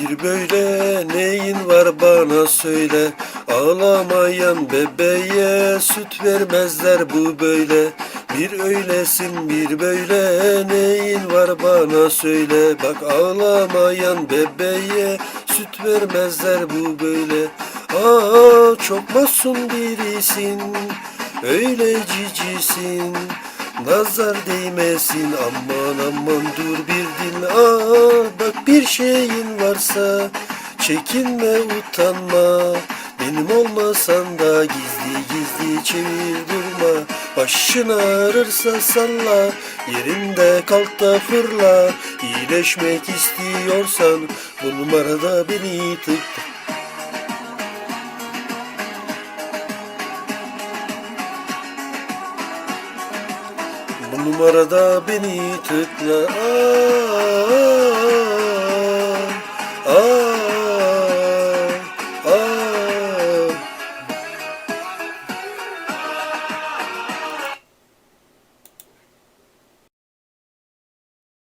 Bir böyle neyin var bana söyle. Ağlamayan bebeğe süt vermezler bu böyle. Bir öylesin bir böyle neyin var bana söyle. Bak ağlamayan bebeğe süt vermezler bu böyle. Aa çok masum birisin. Öyle cicisin Nazar değmesin aman aman dur bir dinle. Aa bak bir şeyin varsa çekinme utanma. Benim olmasan da gizli gizli çevir durma Başın ağrırsa salla yerinde kalk da fırla. İyileşmek istiyorsan bu numarada beni tıkla Numarada beni tıkla.